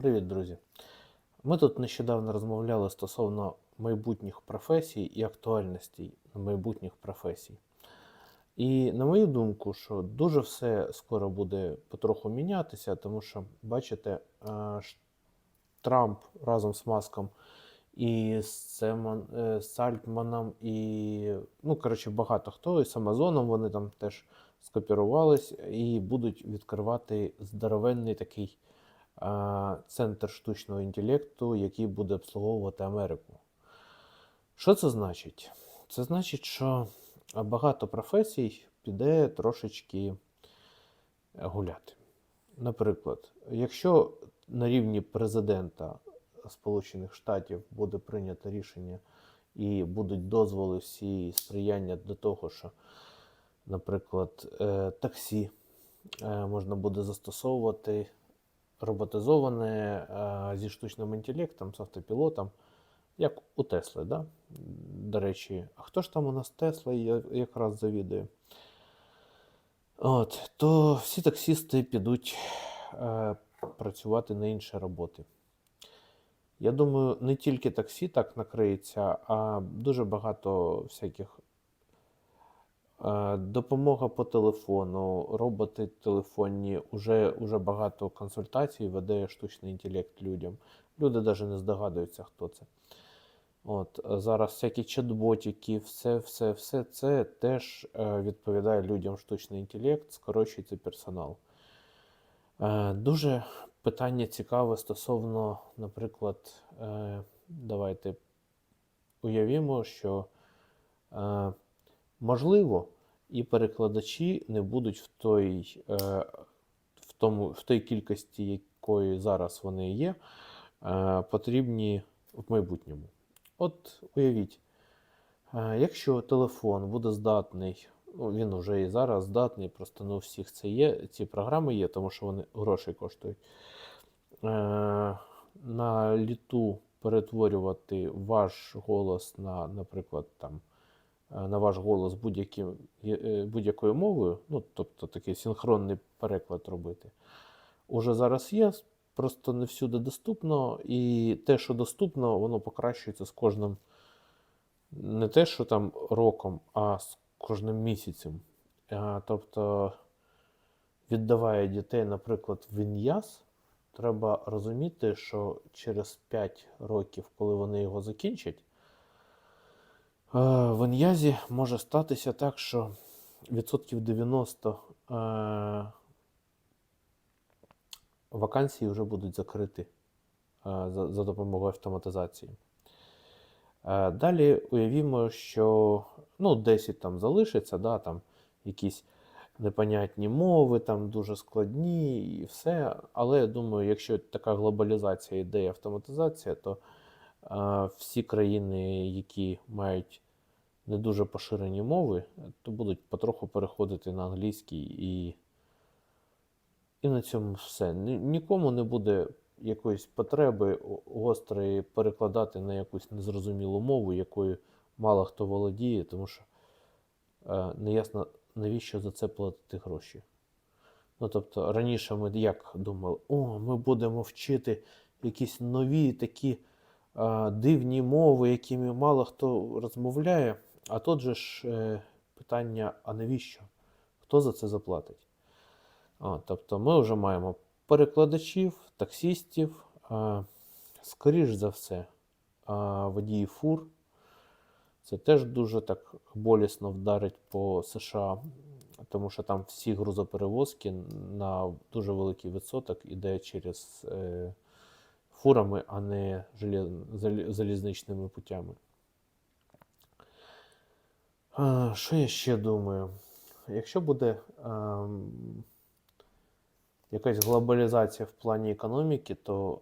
Привіт, друзі! Ми тут нещодавно розмовляли стосовно майбутніх професій і актуальностей майбутніх професій. І на мою думку, що дуже все скоро буде потроху мінятися, тому що, бачите, е, Трамп разом з Маском і з, Семон- е, і, ну, коротше, багато хто, і з Амазоном вони там теж скопірувались і будуть відкривати здоровенний такий центр штучного інтелекту, який буде обслуговувати Америку. Що це значить? Це значить, що багато професій піде трошечки гуляти. Наприклад, якщо на рівні президента Сполучених Штатів буде прийнято рішення і будуть дозволи всі сприяння до того, що, наприклад, е, таксі е, можна буде застосовувати роботизоване е, зі штучним інтелектом, з автопілотом, як у Тесли. Да? До речі, а хто ж там у нас Тесла якраз завідує? От, то всі таксісти підуть е, працювати на інші роботи. Я думаю, не тільки таксі так накриється, а дуже багато всяких допомога по телефону, роботи телефонні, уже, уже багато консультацій веде штучний інтелект людям. Люди навіть не здогадуються, хто це. От, е, зараз всякі чат-ботики, все, все, все це теж е, відповідає людям штучний інтелект, скорочується персонал. Е, Дуже питання цікаве стосовно, наприклад, е, давайте уявімо, що е, можливо і перекладачі не будуть в той, е, в тому, в той кількості, якої зараз вони є, е, потрібні в майбутньому. От уявіть, е, якщо телефон буде здатний, ну він вже і зараз здатний, просто не у всіх це є, ці програми є, тому що вони грошей коштують. На літу перетворювати ваш голос на, наприклад, там, на ваш голос е, будь-якою мовою, ну, тобто такий синхронний переклад робити. Уже зараз є, просто не всюди доступно, і те, що доступно, воно покращується з кожним не те, що там роком, а з кожним місяцем. Е, Тобто, віддавая дітей, наприклад, в ін'яз, треба розуміти, що через 5 років, коли вони його закінчать, е, в ін'язі може статися так, що відсотків 90 е, вакансій вже будуть закриті е, за, допомогою автоматизації. Е, Далі уявімо, що ну, 10 там залишиться, да, там якісь непонятні мови, там дуже складні і все. Але я думаю, якщо така глобалізація йде автоматизація, то е, всі країни, які мають не дуже поширені мови, то будуть потроху переходити на англійський і, і на цьому все. Нікому не буде якоїсь потреби гострої перекладати на якусь незрозумілу мову, якою мало хто володіє, тому що е, неясно, навіщо за це платити гроші. Ну, тобто, раніше ми як думали, о, ми будемо вчити якісь нові такі дивні мови, якими мало хто розмовляє. А тут же ж е, питання: а навіщо? Хто за це заплатить? А, тобто ми вже маємо перекладачів, таксістів, скоріш за все, водії фур. Це теж дуже так болісно вдарить по США, тому що там всі грузоперевозки на дуже великий відсоток іде через е, фурами, а не залізничними путями. Що я ще думаю? Якщо буде ем, якась глобалізація в плані економіки, то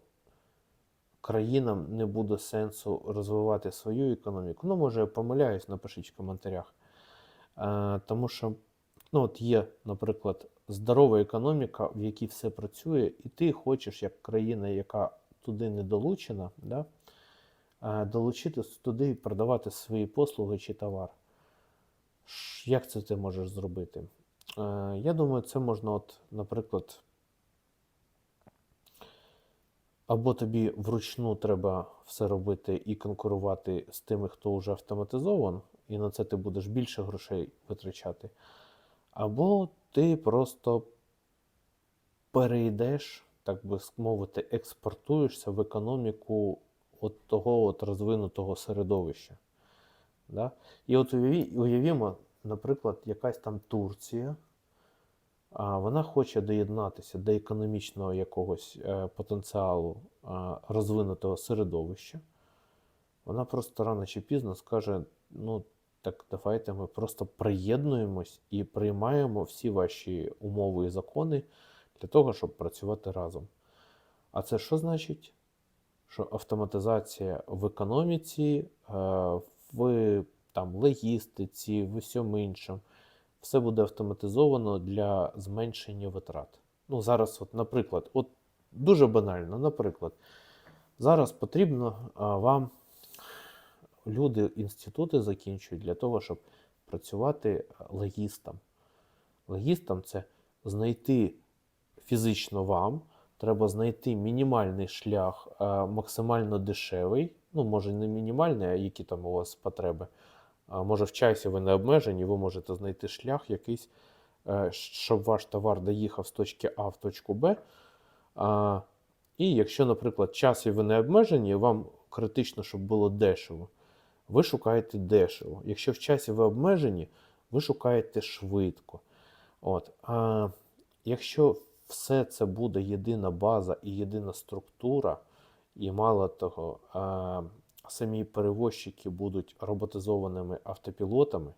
країнам не буде сенсу розвивати свою економіку. Ну, може, я помиляюсь, напишіть в коментарях. Е, тому що ну, от є, наприклад, здорова економіка, в якій все працює, і ти хочеш, як країна, яка туди не долучена, да, долучитись туди і продавати свої послуги чи товар. Як це ти можеш зробити? Е, Я думаю, це можна, от, наприклад, або тобі вручну треба все робити і конкурувати з тими, хто вже автоматизован, і на це ти будеш більше грошей витрачати, або ти просто перейдеш, так би мовити, експортуєшся в економіку от того от розвинутого середовища. Да? І от уявімо, наприклад, якась там Турція, а вона хоче доєднатися до економічного якогось е, потенціалу е, розвинутого середовища. Вона просто рано чи пізно скаже: ну, так давайте ми просто приєднуємось і приймаємо всі ваші умови і закони для того, щоб працювати разом. А це що значить? Що автоматизація в економіці, е, в там, логістиці, в усьому іншому, все буде автоматизовано для зменшення витрат. Ну, зараз, от, наприклад, от дуже банально, наприклад, зараз потрібно вам люди, інститути закінчують для того, щоб працювати логістом. Логістом це знайти фізично вам, треба знайти мінімальний шлях, максимально дешевий. Ну, може, не мінімальний, а які там у вас потреби. Може, в часі ви не обмежені, ви можете знайти шлях якийсь, е, щоб ваш товар доїхав з точки А в точку Б. І якщо, наприклад, часі ви не обмежені, вам критично, щоб було дешево, ви шукаєте дешево. Якщо в часі ви обмежені, ви шукаєте швидко. От. А, якщо все це буде єдина база і єдина структура, і мало того, самі перевозчики будуть роботизованими автопілотами,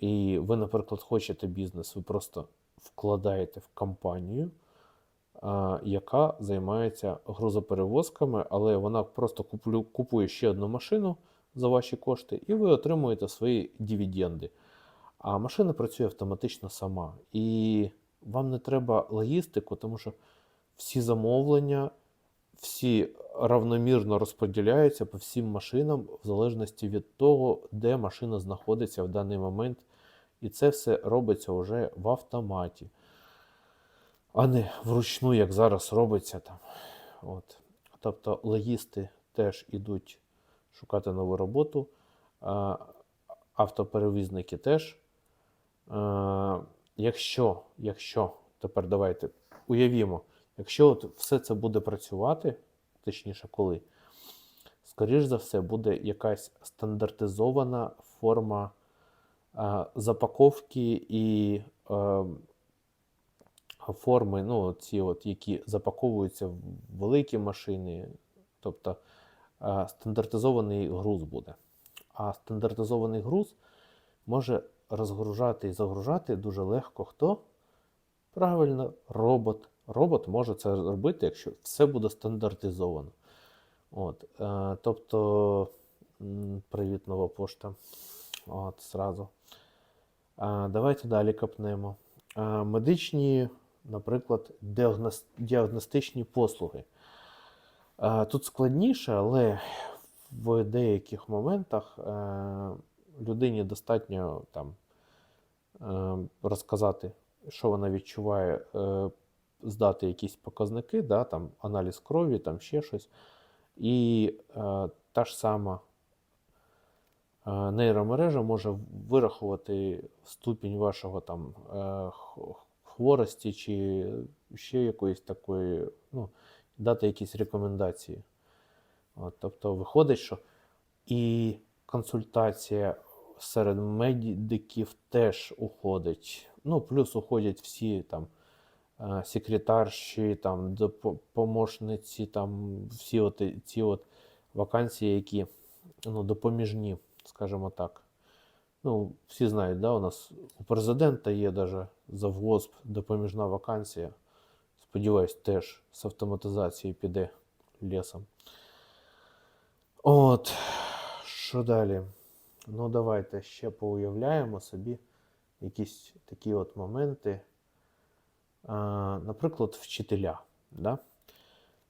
і ви, наприклад, хочете бізнес, ви просто вкладаєте в компанію, яка займається грузоперевозками, але вона просто купує ще одну машину за ваші кошти, і ви отримуєте свої дивіденди. А машина працює автоматично сама. І вам не треба логістику, тому що всі замовлення, всі равномірно розподіляються по всім машинам в залежності від того, де машина знаходиться в даний момент. І це все робиться вже в автоматі, а не вручну, як зараз робиться там. От. Тобто логісти теж ідуть шукати нову роботу, автоперевізники теж. Якщо, якщо, тепер давайте уявімо, якщо от все це буде працювати, точніше, коли, скоріш за все, буде якась стандартизована форма а, запаковки і а, форми, ну, ці, от, які запаковуються в великі машини, тобто а, стандартизований груз буде. А стандартизований груз може розгружати і загружати дуже легко хто? Правильно, робот. Робот може це зробити, якщо все буде стандартизовано. От, е, тобто, привіт, нова пошта. От, зразу. А, давайте далі копнемо. А, медичні, наприклад, діагностичні послуги. А, тут складніше, але в деяких моментах е, людині достатньо там, е, розказати, що вона відчуває, е, здати якісь показники, да, там, аналіз крові, там ще щось. І е, та ж сама нейромережа може вирахувати ступінь вашого там, хворості чи ще якоїсь такої, ну, дати якісь рекомендації. От, тобто виходить, що і консультація серед медиків теж уходить. Ну, плюс уходять всі там е, секретарші, там, допо- помощниці, там, всі от, ці от вакансії, які ну, допоміжні, скажімо так. Ну, всі знають, да, у нас у президента є даже завгосп допоміжна вакансія. Сподіваюсь, теж з автоматизації піде лісом. От, що далі? Ну, давайте ще поуявляємо собі якісь такі от моменти. Наприклад, вчителя. Да?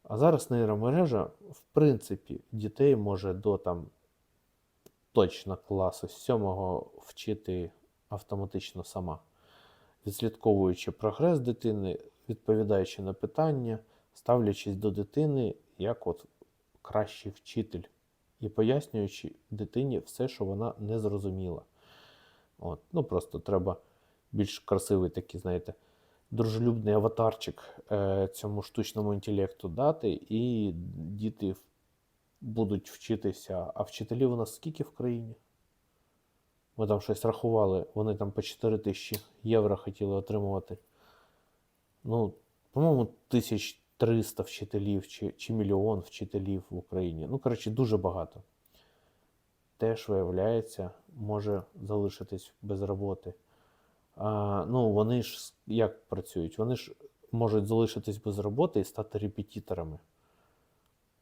А зараз нейромережа, в принципі, дітей може до там точно класу сьомого вчити автоматично сама, відслідковуючи прогрес дитини, відповідаючи на питання, ставлячись до дитини як от кращий вчитель і пояснюючи дитині все, що вона не зрозуміла. От. Ну, просто треба більш красивий такий, знаєте, дружелюбний аватарчик е, цьому штучному інтелекту дати, і діти будуть вчитися. А вчителів у нас скільки в країні? Ми там щось рахували, вони там по 4 тисячі євро хотіли отримувати. Ну, по-моєму, 1300 вчителів чи, чи мільйон вчителів в Україні. Ну, коротше, дуже багато. Теж, виявляється, може залишитись без роботи. А, ну, вони ж як працюють? Вони ж можуть залишитись без роботи і стати репетиторами.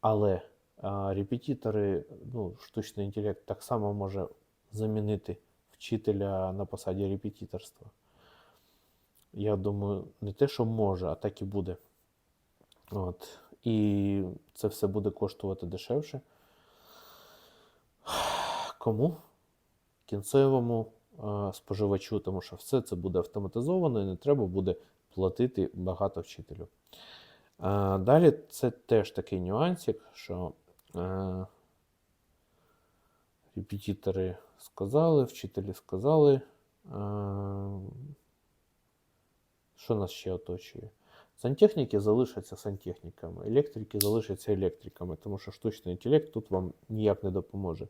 Але а, репетитори, ну, штучний інтелект так само може замінити вчителя на посаді репетиторства. Я думаю, не те, що може, а так і буде. От. І це все буде коштувати дешевше. Кому? Кінцевому е, споживачу, тому що все це буде автоматизовано і не треба буде платити багато вчителю. Е, далі це теж такий нюансик, що е, репетитори сказали, вчителі сказали. Е, що нас ще оточує? Сантехніки залишаться сантехніками, електрики залишаться електриками, тому що штучний інтелект тут вам ніяк не допоможе.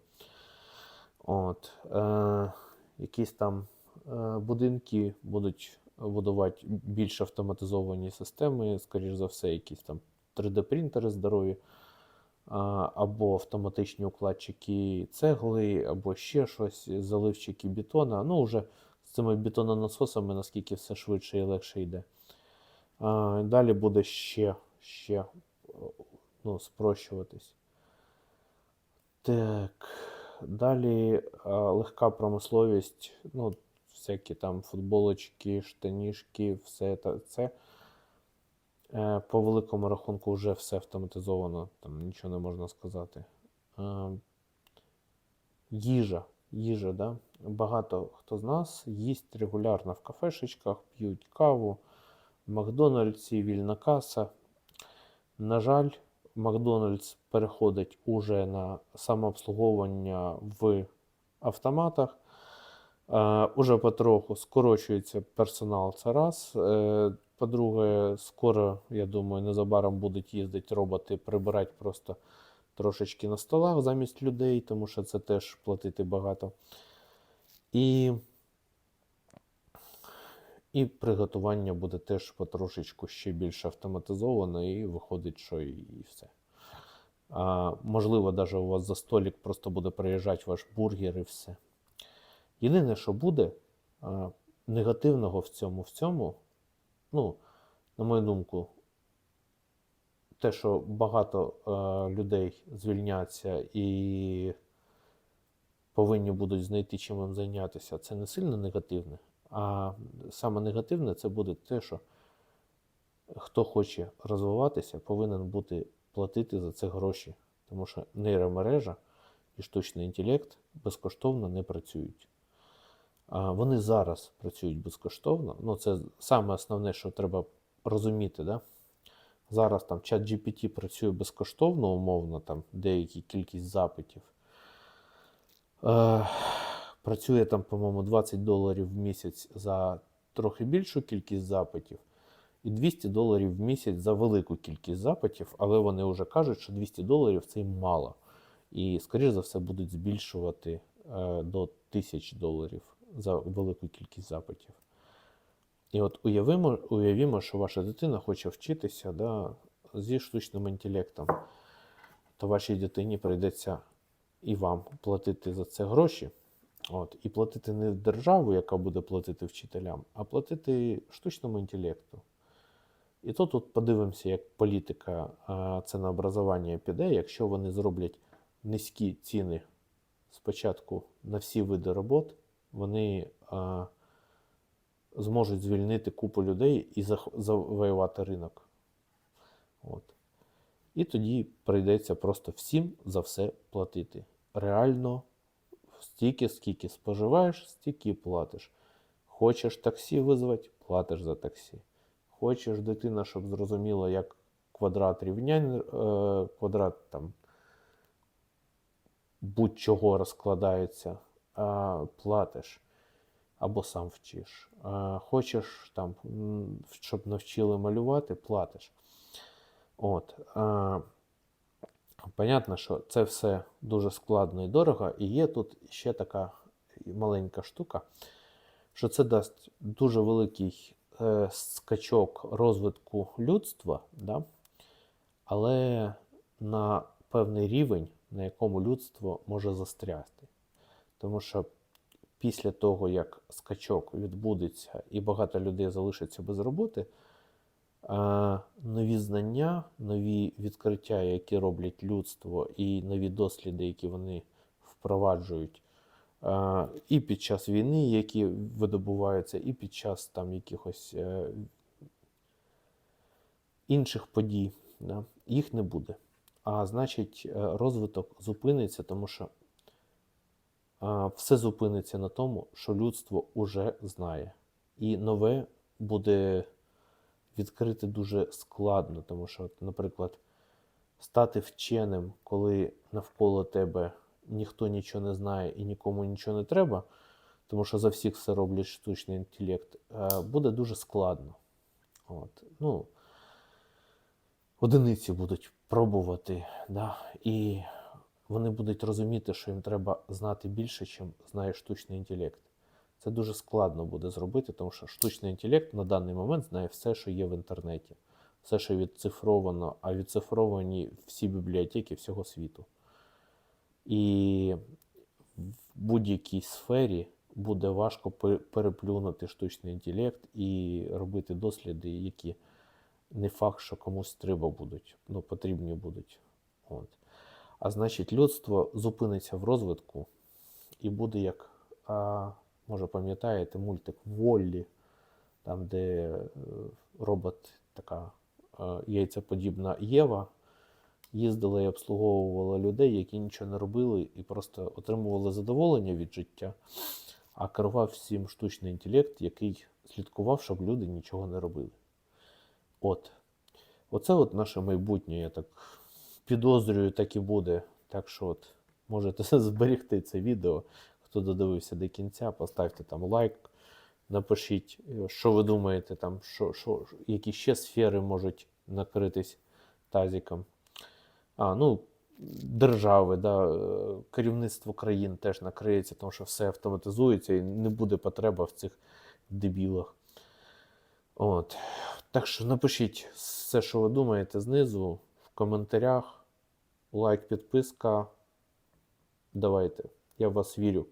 От, е, якісь там е, будинки будуть будувати більш автоматизовані системи, скоріш за все, якісь там 3D-принтери здорові, а, або автоматичні укладчики цегли, або ще щось, заливчики бетона. Ну, вже з цими бетононасосами, наскільки все швидше і легше йде. Далі буде ще, ще ну, спрощуватись. Так. Далі легка промисловість, ну, всякі там футболочки, штанішки, все це. Е, По великому рахунку вже все автоматизовано, там нічого не можна сказати. Е, Їжа. Їжа, да? Багато хто з нас їсть регулярно в кафешечках, п'ють каву, Макдональдсі, вільна каса. На жаль, Макдональдс переходить уже на самообслуговування в автоматах. Е, уже потроху скорочується персонал. Це раз. Е, по-друге, скоро, я думаю, незабаром будуть їздити роботи, прибирати просто трошечки на столах замість людей, тому що це теж платити багато. І, і приготування буде теж потрошечку ще більш автоматизовано, і виходить, що і, і все. А, можливо, навіть у вас за столик просто буде приїжджати ваш бургер і все. Єдине, що буде а, негативного в цьому, в цьому, ну, на мою думку, те, що багато е, людей звільняться і повинні будуть знайти чим їм зайнятися, це не сильно негативне. А саме негативне це буде те, що хто хоче розвиватися, повинен бути платити за це гроші. Тому що нейромережа і штучний інтелект безкоштовно не працюють. Вони зараз працюють безкоштовно. Ну, це саме основне, що треба розуміти. Да? Зараз там чат GPT працює безкоштовно, умовно, там деякі кількість запитів. Е, працює там, по-моєму, 20 доларів в місяць за трохи більшу кількість запитів, і 200 доларів в місяць за велику кількість запитів, але вони вже кажуть, що 200 доларів це їм мало. І, скоріш за все, будуть збільшувати е, до 1000 доларів за велику кількість запитів. І от уявимо, уявімо, що ваша дитина хоче вчитися да, зі штучним інтелектом, то вашій дитині прийдеться і вам платити за це гроші. От, і платити не державу, яка буде платити вчителям, а платити штучному інтелекту. І то тут подивимося, як політика а, цінообразування піде, якщо вони зроблять низькі ціни спочатку на всі види робот, вони а, зможуть звільнити купу людей і завоювати ринок. От. І тоді прийдеться просто всім за все платити. Реально, стільки, скільки споживаєш, стільки платиш. Хочеш таксі визвати, платиш за таксі. Хочеш дитина, щоб зрозуміла, як квадрат рівнянь, е, квадрат там будь-чого розкладається, платиш або сам вчиш. Хочеш там, щоб навчили малювати, платиш. От. Понятно, що це все дуже складно і дорого, і є тут ще така маленька штука, що це дасть дуже великий е, скачок розвитку людства, да? але на певний рівень, на якому людство може застряти. Тому що після того, як скачок відбудеться і багато людей залишиться без роботи, нові знання, нові відкриття, які роблять людство, і нові досліди, які вони впроваджують і під час війни, які видобуваються, і під час там якихось е, інших подій, да, їх не буде. А значить, е, розвиток зупиниться, тому що все зупиниться на тому, що людство уже знає. І нове буде відкрити дуже складно, тому що, наприклад, стати вченим, коли навколо тебе ніхто нічого не знає і нікому нічого не треба, тому що за всіх все роблять штучний інтелект, е, буде дуже складно. От. Ну, одиниці будуть пробувати, да, і вони будуть розуміти, що їм треба знати більше, чим знає штучний інтелект. Це дуже складно буде зробити, тому що штучний інтелект на даний момент знає все, що є в інтернеті, все, що відцифровано, а відцифровані всі бібліотеки всього світу. І в будь-якій сфері буде важко переплюнути штучний інтелект і робити досліди, які не факт, що комусь треба будуть, ну, потрібні будуть. От. А значить, людство зупиниться в розвитку і буде як, може пам'ятаєте, мультик Воллі, там, де е, робот така е, яйцеподібна Єва їздила і обслуговувала людей, які нічого не робили і просто отримували задоволення від життя, а керував всім штучний інтелект, який слідкував, щоб люди нічого не робили. От. Оце от наше майбутнє, я так підозрюю, так і буде. Так що от можете зберегти це відео. Хто додивився до кінця, поставте там лайк, напишіть, е, що ви думаєте, там, що, що, які ще сфери можуть накритись тазиком. А, ну, держави, да, е, керівництво країн теж накриється, тому що все автоматизується і не буде потреба в цих дебілах. От. Так що напишіть все, що ви думаєте знизу, в коментарях. Лайк, підписка. Давайте. Я в вас вірю.